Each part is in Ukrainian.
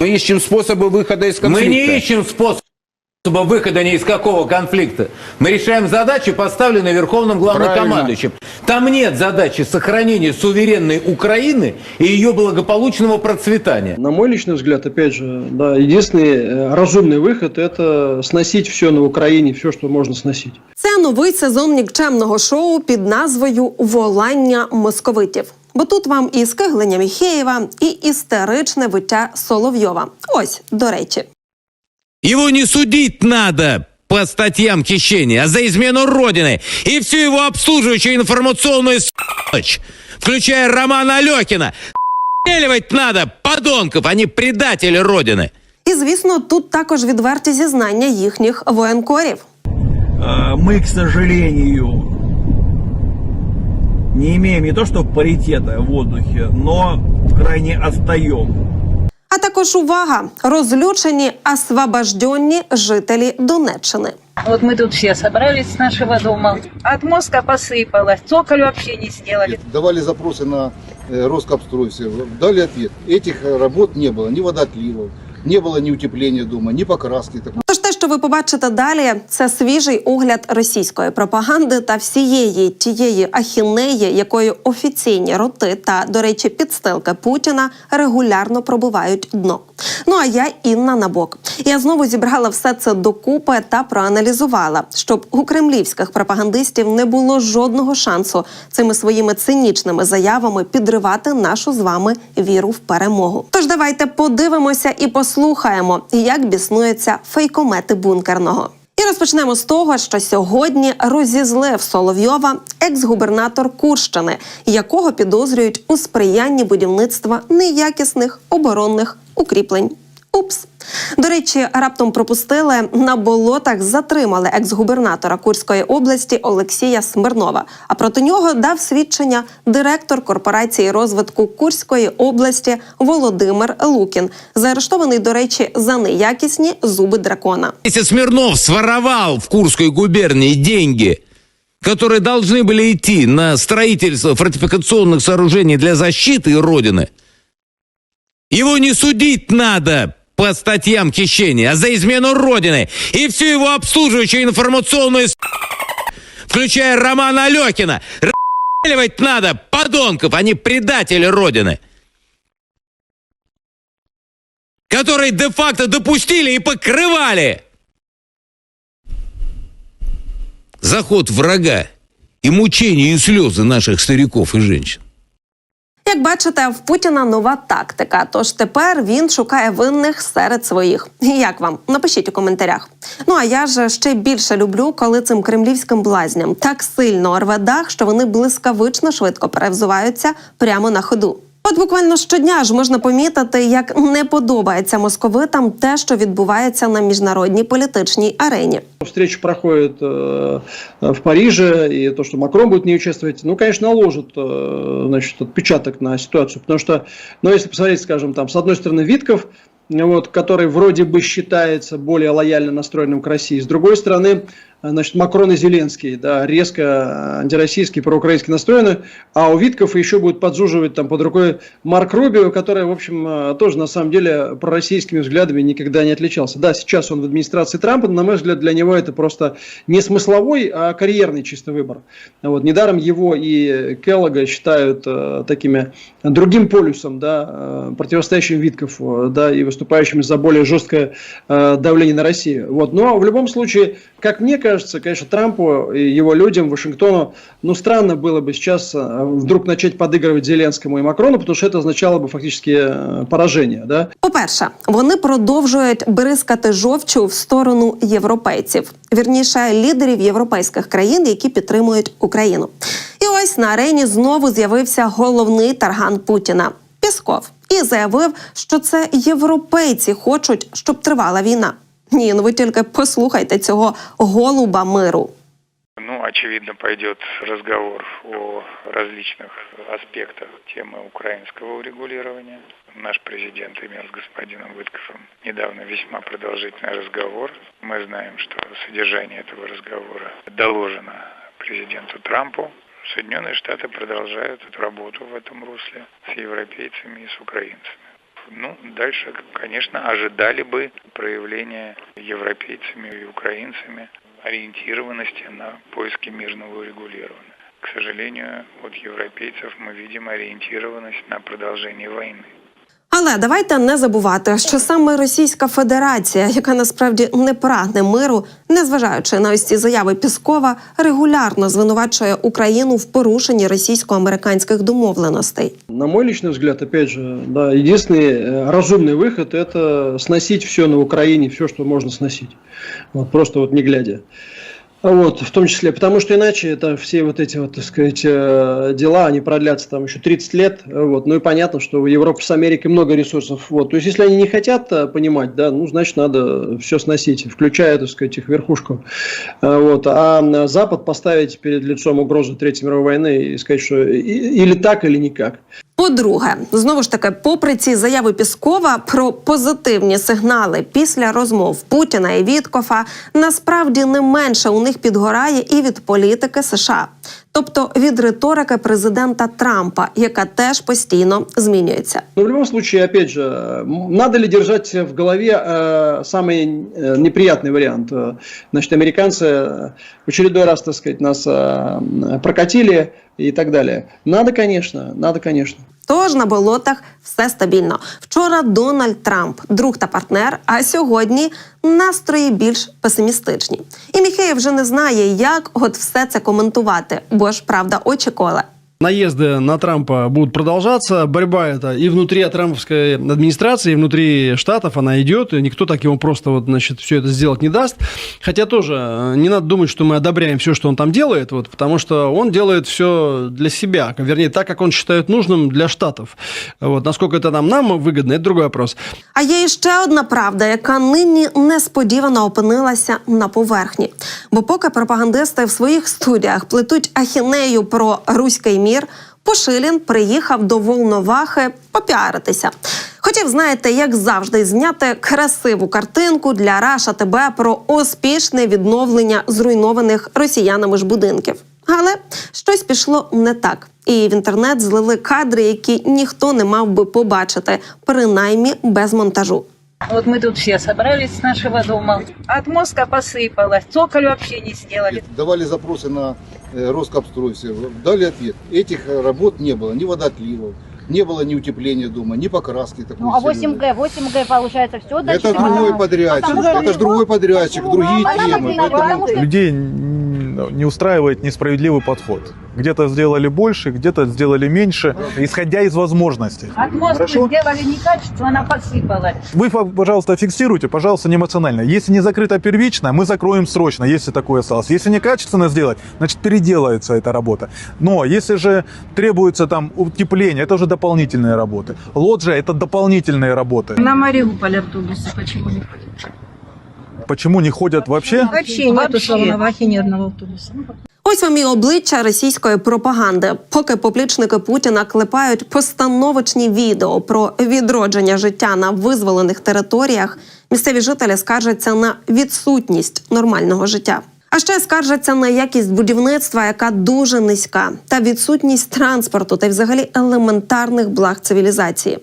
Мы ищем способы выхода из конфликта. Мы не ищем способа выхода ни из какого конфликта. Мы решаем задачи, поставленные Верховным Главнокомандующим. Там нет задачи сохранения суверенной Украины и ее благополучного процветания. На мой личный взгляд, опять же, да, единственный э, разумный выход – это сносить все на Украине, все, что можно сносить. Це новий сезон нікчемного шоу під назвою Волання московитів. Бо тут вам і скиглення Міхеєва, і істеричне виття Соловйова. Ось, до речі. Его не судить надо по статьям хищения, а за измену Родины и всю его обслуживающую информационную с***чь, включая Романа Алехина. Стреливать надо, подонков, а не предатели Родины. І звісно, тут також відверті зізнання їхніх воєнкорів. Э, мы, к сожалению, не имеем не то что паритета в воздухе, но крайне отстаем. А також увага! Розлючені освобожденні жителі Донеччини. Вот мы тут все собрались с нашего дома. От мозга посыпалось. Цоколь вообще не сделали. давали запросы на э, Роскапстрой, все, дали ответ. Этих э, работ не было, ни водоотливов, не было ни утепления дома, ни покраски. Так Тож те, що ви побачите далі, це свіжий огляд російської пропаганди та всієї тієї ахінеї, якою офіційні роти та, до речі, підстилки Путіна регулярно пробивають дно. Ну а я Інна Набок. Я знову зібрала все це докупи та проаналізувала, щоб у кремлівських пропагандистів не було жодного шансу цими своїми цинічними заявами підривати нашу з вами віру в перемогу. Тож давайте подивимося і послухаємо, як біснуються фейкомети бункерного. І розпочнемо з того, що сьогодні розізлив Соловйова екс-губернатор Курщини, якого підозрюють у сприянні будівництва неякісних оборонних укріплень. Упс. До речі, раптом пропустили на болотах затримали екс-губернатора Курської області Олексія Смирнова. А проти нього дав свідчення директор корпорації розвитку Курської області Володимир Лукін, заарештований, до речі, за неякісні зуби дракона. Если Смирнов своровал в Курской губернии деньги, которые должны были идти на строительство фортификационных сооружений для защиты Родины, его не судить надо по статьям хищения, за измену Родины и всю его обслуживающую информационную включая Романа Алехина. Расстреливать надо, подонков, а не предатели Родины. Которые де-факто допустили и покрывали заход врага и мучения и слезы наших стариков и женщин. Як бачите, в Путіна нова тактика. Тож тепер він шукає винних серед своїх. Як вам? Напишіть у коментарях. Ну а я ж ще більше люблю, коли цим кремлівським блазням так сильно рве дах, що вони блискавично швидко перевзуваються прямо на ходу. От буквально щодня ж можна помітити, як не подобається московитам те, що відбувається на міжнародній політичній арені. Встреча проходит э, в Париже, и то, что Макрон будет в ней участвовать, ну, конечно, наложит э, значит, отпечаток на ситуацию, потому что, ну, если посмотреть, скажем, там, с одной стороны, Витков, вот, который вроде бы считается более лояльно настроенным к России, с другой стороны, э, значит, Макрон и Зеленский, да, резко антироссийские, проукраински настроены, а у Витков еще будет подзуживать там под рукой Марк Рубио, который, в общем, э, тоже на самом деле пророссийскими взглядами никогда не отличался. Да, сейчас он в администрации Трампа, но, на мой взгляд, для него это просто не смысловой, а карьерный чисто выбор. Вот, недаром его и Келлога считают э, такими другим полюсом, да, э, противостоящим Витков, да, и выступающим за более жесткое э, давление на Россию. Вот. Но в любом случае, как мне кажется, конечно, Трампу и его людям, Вашингтону, ну, странно было бы сейчас э, вдруг начать подыгрывать Зеленскому и Макрону, потому что это означало бы фактически э, поражение, да. По-перше, вони продовжують бризкати жовчу в сторону європейців, вірніше лідерів європейських країн, які підтримують Україну. І ось на арені знову з'явився головний тарган Путіна Пісков і заявив, що це європейці хочуть, щоб тривала війна. Ні, ну ви тільки послухайте цього голуба миру. Ну, очевидно, пойдет разговор о различных аспектах темы украинского урегулирования. Наш президент имел с господином Вытковым недавно весьма продолжительный разговор. Мы знаем, что содержание этого разговора доложено президенту Трампу. Соединенные Штаты продолжают эту работу в этом русле с европейцами и с украинцами. Ну, дальше, конечно, ожидали бы проявления европейцами и украинцами ориентированности на поиски мирного урегулирования. К сожалению, от европейцев мы видим ориентированность на продолжение войны. Але давайте не забувати, що саме Російська Федерація, яка насправді не прагне миру, незважаючи на ось ці заяви Піскова, регулярно звинувачує Україну в порушенні російсько-американських домовленостей. На мой личный взгляд, опять же, да, единственный э, разумный выход – это сносить все на Украине, все, что можно сносить. Вот, просто вот не глядя. Вот, в том числе, потому что иначе это все вот эти вот, так сказать, э, дела, они продлятся там еще 30 лет, э, вот, ну и понятно, что у Европы с Америкой много ресурсов, вот, то есть если они не хотят э, понимать, да, ну, значит, надо все сносить, включая, так сказать, их верхушку, А, вот, а Запад поставить перед лицом угрозы Третьей мировой войны и сказать, что или так, или никак. По-друге, знову ж таки, попри ці заяви Піскова про позитивні сигнали після розмов Путіна і Віткофа, насправді не менше у них підгорає і від політики США, тобто від риторики президента Трампа, яка теж постійно змінюється. Но в любом случае, опять же, м, надо ли держать в голове э, самый э, неприятный вариант? Э, Значит, американцы э, в очередной раз, так сказать, нас э, прокатили и так далее. Надо, конечно, надо, конечно. Тож на болотах все стабільно. Вчора Дональд Трамп, друг та партнер, а сьогодні настрої більш песимістичні. І Міхеєв вже не знає, як от все це коментувати, бо ж правда очі коле. Наезды на Трампа будут продолжаться. Борьба эта и внутри трамповской администрации, и внутри штатов она идет. И никто так ему просто вот, значит, все это сделать не даст. Хотя тоже э, не надо думать, что мы одобряем все, что он там делает, вот, потому что он делает все для себя. Вернее, так, как он считает нужным для штатов. Вот, насколько это нам, нам выгодно, это другой вопрос. А є іще одна правда, яка нині несподівано опинилася на поверхні. Бо поки пропагандисти в своїх студіях плетуть ахінею про руський мір, Пошилін приїхав до Волновахи попіаритися. Хотів, знаєте, як завжди, зняти красиву картинку для Раша ТБ про успішне відновлення зруйнованих росіянами ж будинків. Але щось пішло не так. І в інтернет злили кадри, які ніхто не мав би побачити, принаймні без монтажу. Вот мы тут все собрались с нашего дома. От мозга посыпалось. Цоколь вообще не сделали. Давали запросы на э, Роскапстрой, все, дали ответ. Этих работ не было, ни водоотливов, не было ни утепления дома, ни покраски такой Ну, а серьезной. 8Г, 8Г получается все Это другой подрядчик, Потому это же другой подрядчик, другие Она темы. Поэтому Людей не устраивает несправедливый подход. Где-то сделали больше, где-то сделали меньше, исходя из возможностей. От мозга сделали некачественно, она посыпалась. Вы, пожалуйста, фиксируйте, пожалуйста, не эмоционально. Если не закрыто первично, мы закроем срочно, если такое осталось. Если некачественно сделать, значит переделается эта работа. Но если же требуется там утепление, это уже дополнительные работы. Лоджия – это дополнительные работы. На Мариуполь автобусы почему не ходят? Почему не ходят вообще? Вообще нету в Волновахе ни одного автобуса. Ось вам і обличчя російської пропаганди. Поки поплічники Путіна клепають постановочні відео про відродження життя на визволених територіях, місцеві жителі скаржаться на відсутність нормального життя. А ще скаржаться на якість будівництва, яка дуже низька, та відсутність транспорту та й взагалі елементарних благ цивілізації.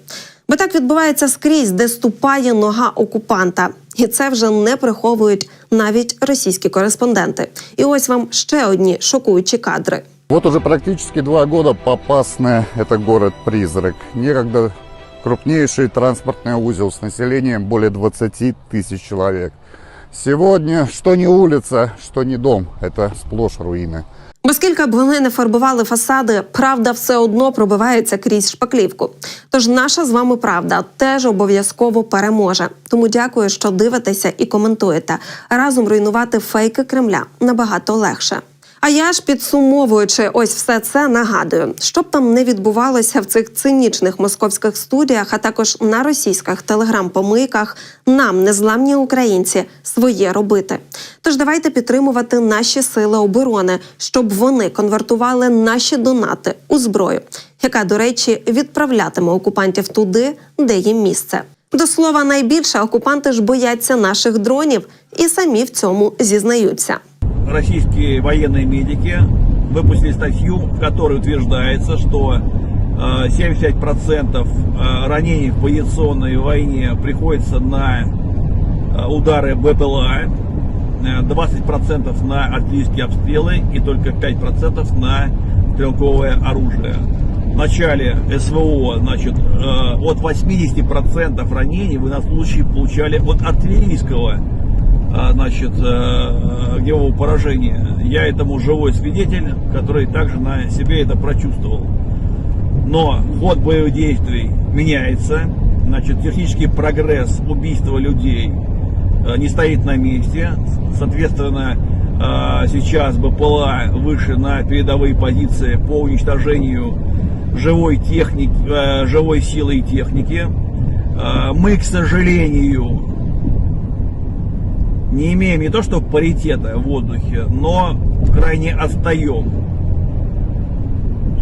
Бо так відбувається скрізь, де ступає нога окупанта, і це вже не приховують навіть російські кореспонденти. І ось вам ще одні шокуючі кадри. Вот уже практически два года Попасная – это город-призрак. Некогда крупнейший транспортный узел с населением более 20 тысяч человек. Сегодня что не улица, что не дом – это сплошь руины. Бо скільки б вони не фарбували фасади, правда все одно пробивається крізь шпаклівку. Тож наша з вами правда теж обов'язково переможе. Тому дякую, що дивитеся і коментуєте. Разом руйнувати фейки Кремля набагато легше. А я ж підсумовуючи ось все це, нагадую, що б там не відбувалося в цих цинічних московських студіях, а також на російських телеграм-помийках, нам, незламні українці, своє робити. Тож давайте підтримувати наші сили оборони, щоб вони конвертували наші донати у зброю, яка, до речі, відправлятиме окупантів туди, де їм місце. До слова, найбільше окупанти ж бояться наших дронів і самі в цьому зізнаються. Российские военные медики выпустили статью, в которой утверждается, что э, 75% э, ранений в позиционной войне приходится на э, удары БПЛА, э, 20% на артиллерийские обстрелы и только 5% на стрелковое оружие. В начале СВО, значит, э, от 80% ранений вы на случай получали от артиллерийского значит, э, огневого поражения. Я этому живой свидетель, который также на себе это прочувствовал. Но ход боевых действий меняется, значит, технический прогресс убийства людей э, не стоит на месте. Соответственно, э, сейчас БПЛА выше на передовые позиции по уничтожению живой техники, живой силы и техники. Мы, к сожалению, не имеем не то что паритета в воздухе, но крайне отстаем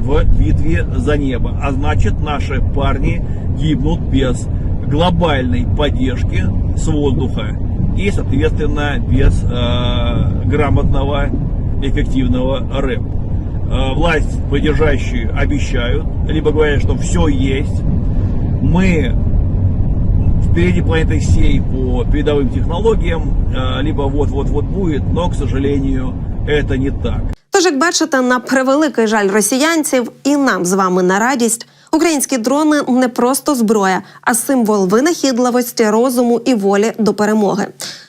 в битве за небо. А значит, наши парни гибнут без глобальной поддержки с воздуха и, соответственно, без э, грамотного, эффективного рэп. Э, власть поддержащие обещают, либо говорят, что все есть. Мы впереди планеты всей по передовым технологиям, э, либо вот-вот-вот будет, но, к сожалению, это не так. Тож, як бачите, на превеликий жаль росіянців і нам з вами на радість. Українські дрони не просто зброя, а символ винахідливості, розуму і волі до перемоги.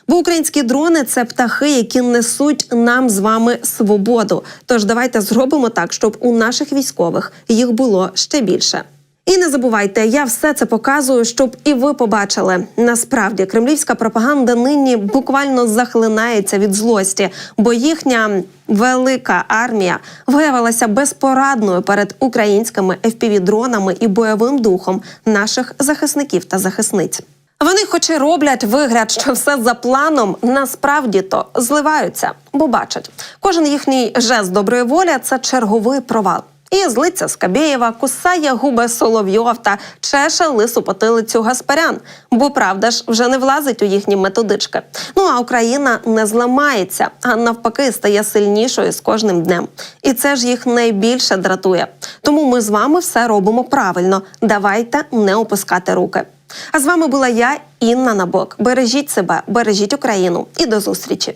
Бо українські дрони це птахи, які несуть нам з вами свободу. Тож давайте зробимо так, щоб у наших військових їх було ще більше. І не забувайте, я все це показую, щоб і ви побачили. Насправді кремлівська пропаганда нині буквально захлинається від злості, бо їхня велика армія виявилася безпорадною перед українськими FPV-дронами і бойовим духом наших захисників та захисниць. Вони, хоч і роблять вигляд, що все за планом, насправді то зливаються, бо бачать, кожен їхній жест доброї волі це черговий провал. І злиться Скабєєва, кусає губи Соловйов та чеше лису потилицю Гаспарян, бо правда ж вже не влазить у їхні методички. Ну а Україна не зламається, а навпаки стає сильнішою з кожним днем. І це ж їх найбільше дратує. Тому ми з вами все робимо правильно. Давайте не опускати руки. А з вами була я, Інна Набок. Бережіть себе, бережіть Україну і до зустрічі.